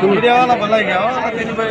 তুমি দেওয়া না ভালো গেও তিন বাই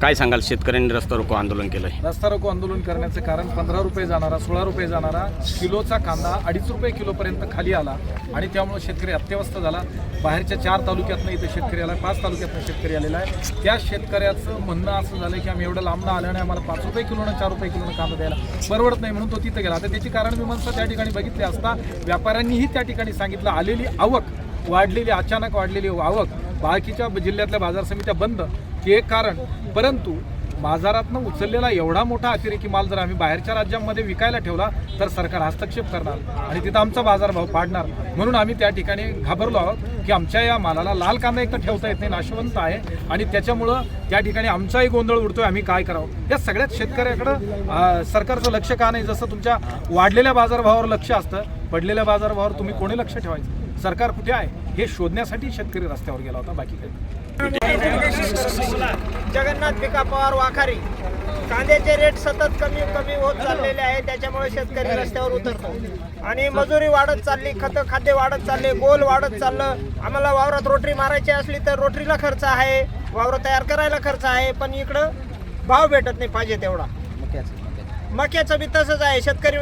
काय सांगाल? शेतकऱ्यांनी रस्ता रोको आंदोलन केलंय. रस्ता रोको आंदोलन करण्याचं कारण पंधरा रुपये जाणारा सोळा रुपये जाणारा किलोचा कांदा अडीच रुपये किलोपर्यंत खाली आला आणि त्यामुळे शेतकरी अत्यवस्थ झाला. बाहेरच्या चार तालुक्यातनं इथं शेतकरी आला पाच तालुक्यातनं शेतकरी आलेला आहे. त्या शेतकऱ्याचं म्हणणं असं झालं की आम्ही एवढं लांबनं आल्याने आम्हाला पाच रुपये किलोनं चार रुपये किलोनं कांदा द्यायला परवडत नाही म्हणून तो तिथं गेला. आता त्याची कारण मीमांसा त्या ठिकाणी बघितली असता व्यापाऱ्यांनीही त्या ठिकाणी सांगितलं आलेली आवक वाढलेली अचानक वाढलेली आवक बाकीच्या जिल्ह्यातल्या बाजार समित्या बंद हे एक कारण. परंतु बाजारातनं उचललेला एवढा मोठा अतिरेकी माल जर आम्ही बाहेरच्या राज्यांमध्ये विकायला ठेवला तर सरकार हस्तक्षेप करणार आणि तिथं आमचा बाजारभाव पाडणार. म्हणून आम्ही त्या ठिकाणी घाबरलो आहोत की आमच्या या मालाला लाल कांदा एक तर ठेवता येत नाही नाशवंत आहे आणि त्याच्यामुळं त्या ठिकाणी आमचाही गोंधळ उडतोय आम्ही काय करावं? या सगळ्यात शेतकऱ्याकडं सरकारचं लक्ष का नाही? जसं तुमच्या वाढलेल्या बाजारभावावर लक्ष असतं पडलेल्या बाजारभावावर तुम्ही कोणी लक्ष ठेवायचं? सरकार कुठे आहे? हे शोधण्यासाठी शेतकरी रस्त्यावर गेला होता बाकी काही जगन्नाथ पिका पवार वाखारी. कांद्याचे रेट सतत कमी कमी होत चाललेले आहे त्याच्यामुळे शेतकरी रस्त्यावर उतरतो. आणि मजुरी वाढत चालली खत खाद्य वाढत चालले गोल वाढत चाललं. आम्हाला वावरात रोटरी मारायची असली तर रोटरीला खर्च आहे वावर तयार करायला खर्च आहे पण इकडं भाव भेटत नाही पाहिजे तेवढा. मक्याचं बी तसंच आहे शेतकरी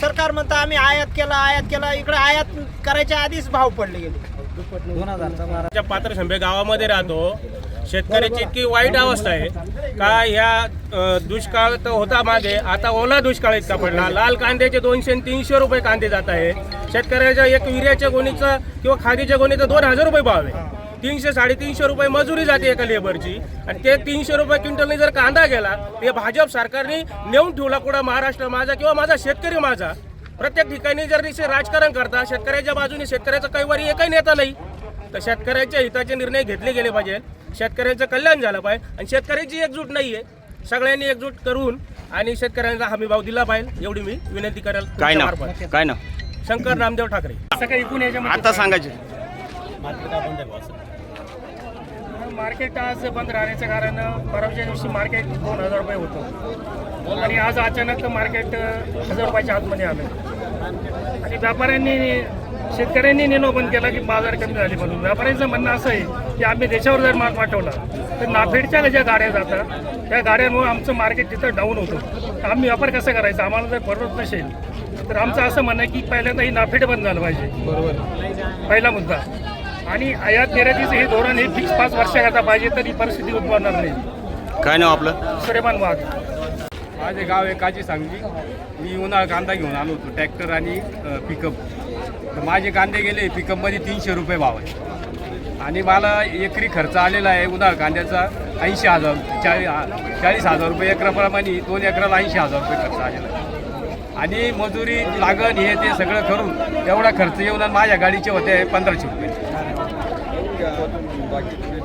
सरकार म्हणतं आम्ही आयात केला आयात केला. इकडे आयात करायच्या आधीच भाव पडले गेले. त्या पात्रशंभे गावामध्ये राहतो. शेतकऱ्याची इतकी वाईट अवस्था आहे. का ह्या दुष्काळ तर होता मागे. आता ओला दुष्काळ इतका पडला. लाल कांद्याचे दोनशे आणि तीनशे रुपये कांदे जात आहे. शेतकऱ्याच्या एक विर्याच्या गोणीचं किंवा खादीच्या गोणीचं दोन हजार रुपये भाव आहे. तीनशे साडेतीनशे रुपये मजुरी जाते एका लेबरची आणि ते तीनशे रुपये क्विंटलने जर कांदा गेला ते भाजप सरकारने नेऊन ठेवला कुठं महाराष्ट्र माझा किंवा माझा शेतकरी माझा. प्रत्येक ठिकाणी जर निश्चित राजकारण करता शेतकऱ्याच्या बाजूने शेतकऱ्याचा कैवारी एकही नेता नाही. तर शेतकऱ्याच्या हिताचे निर्णय घेतले गेले पाहिजे. शेतकऱ्यांचं कल्याण झालं पाहिजे. आणि शेतकऱ्याची एकजूट नाही आहे सगळ्यांनी एकजूट करून आणि शेतकऱ्यांचा हमी भाव दिला पाहिजे. एवढी मी विनंती करेल काय मार्फत. काय नाव? शंकर नामदेव ठाकरे. एकूण याच्यामध्ये आता सांगायचे मार्केट आज बंद राहण्याचं कारण परवाच्या दिवशी मार्केट दोन हजार रुपये होतं. आणि आज अचानक मार्केट हजार रुपयाच्या आतमध्ये आलं. आणि व्यापाऱ्यांनी शेतकऱ्यांनी निर्णय बंद केला की बाजार कमी झाले म्हणून. व्यापाऱ्यांचं म्हणणं असं आहे की आम्ही देशावर जर माल पाठवला तर नाफेडच्या ज्या गाड्या जातात त्या गाड्यांमुळे आमचं मार्केट तिथं डाऊन होतं. तर आम्ही व्यापार कसा करायचा? आम्हाला जर परवडत नसेल तर आमचं असं म्हणणं आहे की पहिल्यांदा ही नाफेड बंद झालं पाहिजे. बरोबर. पहिला मुद्दा. आणि आयात निर्यातीचं हे धोरण हे फिक्स पाच वर्षाकरता पाहिजे तर ही परिस्थिती उद्भवणार नाही. काय नाव आपलं? सुरेमान वाघ. माझे गाव काजी सांगली. मी उन्हाळा कांदा घेऊन आलो होतो ट्रॅक्टर आणि पिकअप तर माझे कांदे गेले पिकअपमध्ये तीनशे रुपये भाव आहे. आणि मला एकरी खर्च आलेला आहे उन्हाळा कांद्याचा ऐंशी हजार चाळीस चाळीस हजार रुपये एकराप्रमाणे दोन एकराला ऐंशी हजार रुपये खर्च आलेला आहे. आणि मजुरी लागण हे ते सगळं करून एवढा खर्च येऊन आणि माझ्या गाडीचे होते पंधराशे रुपये. Yeah.